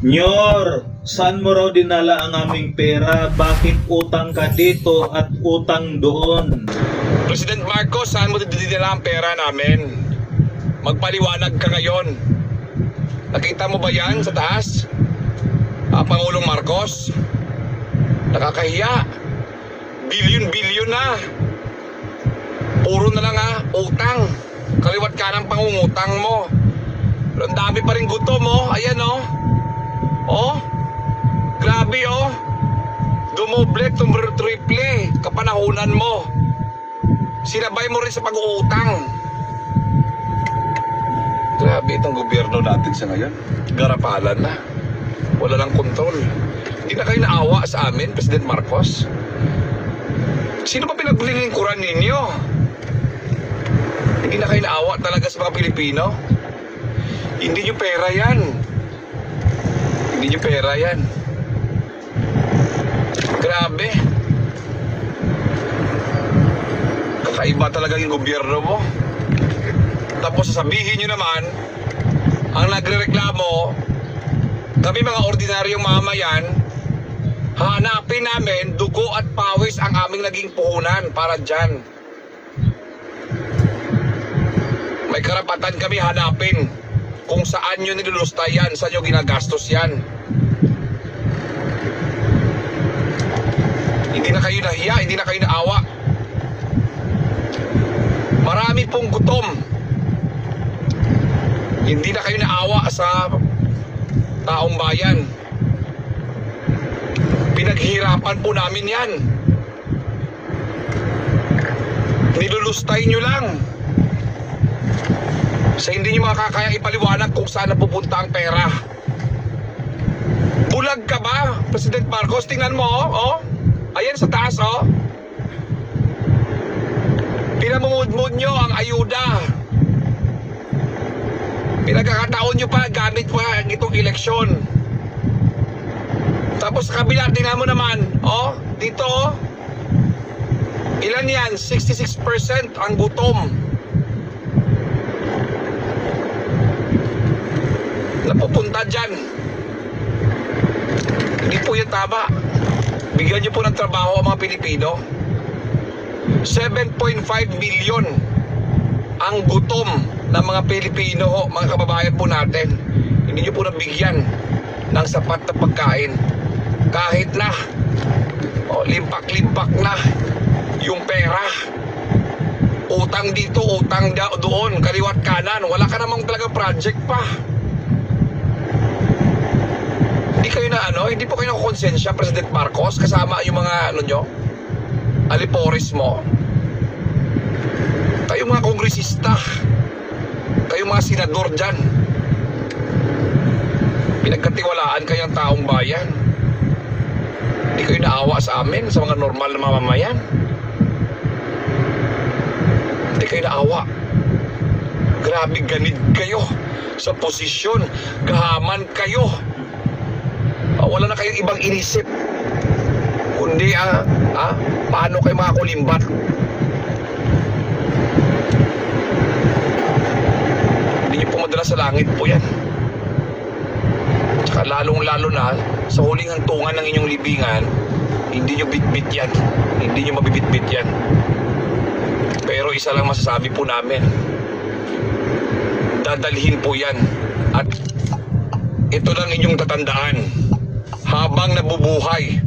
Nyor, saan mo raw dinala ang aming pera? Bakit utang ka dito at utang doon? President Marcos, saan mo dinala ang pera namin? Magpaliwanag ka ngayon. Nakita mo ba yan sa taas? Ah, Pangulong Marcos? Nakakahiya. Bilyon-bilyon na. Puro na lang ah, utang. Kaliwat ka ng pangungutang mo. Pero ang dami pa rin gutom oh. Ayan oh. Oh. Grabe oh. Dumoble, triple kapanahunan mo. Sinabay mo rin sa pag-uutang. Grabe itong gobyerno natin sa ngayon. Garapalan na. Wala lang kontrol. Hindi na kayo naawa sa amin, President Marcos. Sino ba pinaglilingkuran ninyo? Hindi na kayo naawa talaga sa mga Pilipino? Hindi nyo pera yan. Hindi nyo pera yan. Grabe. Kakaiba talaga yung gobyerno mo. Tapos sasabihin nyo naman, ang nagrereklamo, kami mga ordinaryong mamayan, hanapin namin dugo at pawis ang aming naging puhunan para dyan. May karapatan kami hanapin kung saan nyo nilulusta yan, saan nyo ginagastos yan. Hindi na kayo nahiya, hindi na kayo naawa. Marami pong gutom. Hindi na kayo naawa sa taong bayan. Pinaghirapan po namin yan. Nilulustay nyo lang. Sa hindi nyo makakaya ipaliwanag kung saan napupunta ang pera. Bulag ka ba, President Marcos? Tingnan mo, oh. oh. Ayan sa taas, oh. Pinamumudmud nyo ang ayuda. Pinagkakataon nyo pa gamit pa itong eleksyon. Tapos kabila, tingnan mo naman, oh, dito, oh. Ilan yan? 66% ang gutom. Napupunta dyan. Hindi po yan tama. Bigyan niyo po ng trabaho ang mga Pilipino. 7.5 million ang gutom ng mga Pilipino mga kababayan po natin. Hindi niyo po nabigyan ng sapat na pagkain. Kahit na o, limpak-limpak na yung pera. Utang dito, utang doon, kaliwat kanan. Wala ka namang talaga project pa. Hindi kayo na ano, hindi po kayo nakakonsensya, President Marcos, kasama yung mga ano nyo, alipores mo. Kayo mga kongresista, kayo mga senador dyan. Pinagkatiwalaan kayo ng taong bayan. Hindi kayo naawa sa amin, sa mga normal na mamamayan. Hindi kayo naawa. Grabe ganid kayo sa posisyon. Gahaman kayo. Wala na kayong ibang inisip. Kundi, ah, ah, paano kayo mga kulimbat? Hindi niyo po madala sa langit po yan. Tsaka lalong-lalo na, sa huling hantungan ng inyong libingan, hindi niyo bitbit yan. Hindi niyo mabibitbit yan. Pero isa lang masasabi po namin. Dadalhin po yan. At ito lang inyong tatandaan. Habang nabubuhay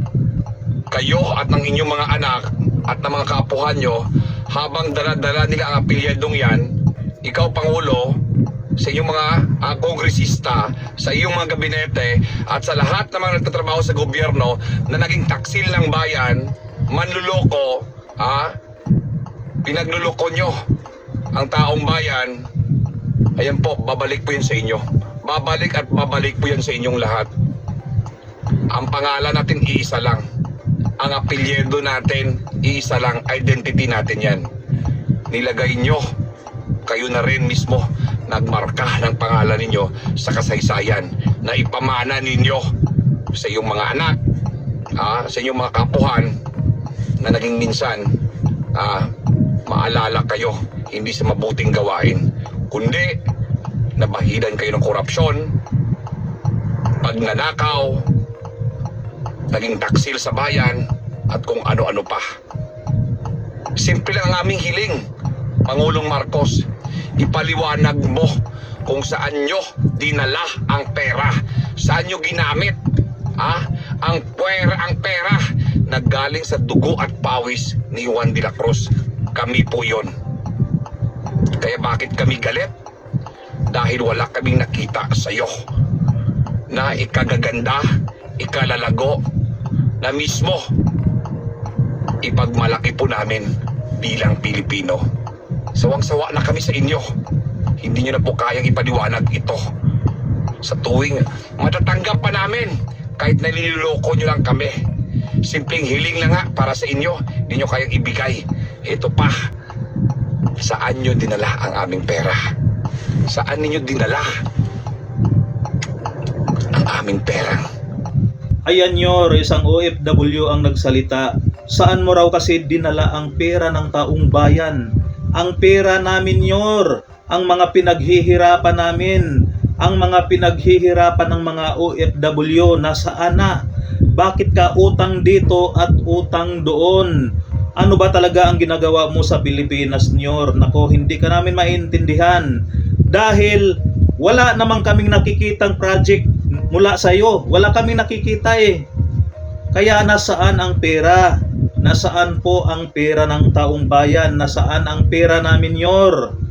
kayo at ng inyong mga anak at ng mga kaapuhan nyo, habang dala-dala nila ang apilyadong yan, ikaw Pangulo, sa inyong mga ah, kongresista, sa iyong mga gabinete, at sa lahat ng mga nagtatrabaho sa gobyerno na naging taksil ng bayan, manluloko, ah, pinagluloko nyo ang taong bayan, ayan po, babalik po yun sa inyo. Babalik at babalik po yan sa inyong lahat. Ang pangalan natin iisa lang. Ang apelyido natin iisa lang. Identity natin yan. Nilagay nyo. Kayo na rin mismo nagmarka ng pangalan ninyo sa kasaysayan na ipamana ninyo sa iyong mga anak, ah, sa inyong mga kapuhan na naging minsan ah, maalala kayo hindi sa mabuting gawain kundi nabahidan kayo ng korupsyon pagnanakaw, naging taksil sa bayan, at kung ano-ano pa. Simple lang ang aming hiling, Pangulong Marcos. Ipaliwanag mo kung saan nyo dinala ang pera. Saan nyo ginamit. Ha? Ang pera, ang pera naggaling sa dugo at pawis ni Juan de la Cruz. Kami po yon. Kaya bakit kami galit? Dahil wala kaming nakita sa iyo na ikagaganda, ikalalago, na mismo ipagmalaki po namin bilang Pilipino. Sawang-sawa na kami sa inyo. Hindi nyo na po kayang ipaliwanag ito. Sa tuwing matatanggap pa namin kahit naliloko nyo lang kami. Simpleng hiling lang nga para sa inyo. Hindi nyo kayang ibigay. Ito pa. Saan nyo dinala ang aming pera? Saan ninyo dinala ang aming pera? Ayan Yor, isang OFW ang nagsalita. Saan mo raw kasi dinala ang pera ng taong bayan? Ang pera namin Yor, ang mga pinaghihirapan namin, ang mga pinaghihirapan ng mga OFW, nasaan na? Bakit ka utang dito at utang doon? Ano ba talaga ang ginagawa mo sa Pilipinas, Nyor? Nako, hindi ka namin maintindihan. Dahil wala namang kaming nakikitang project mula sa iyo. Wala kaming nakikita eh. Kaya nasaan ang pera? Nasaan po ang pera ng taong bayan? Nasaan ang pera namin, Yor?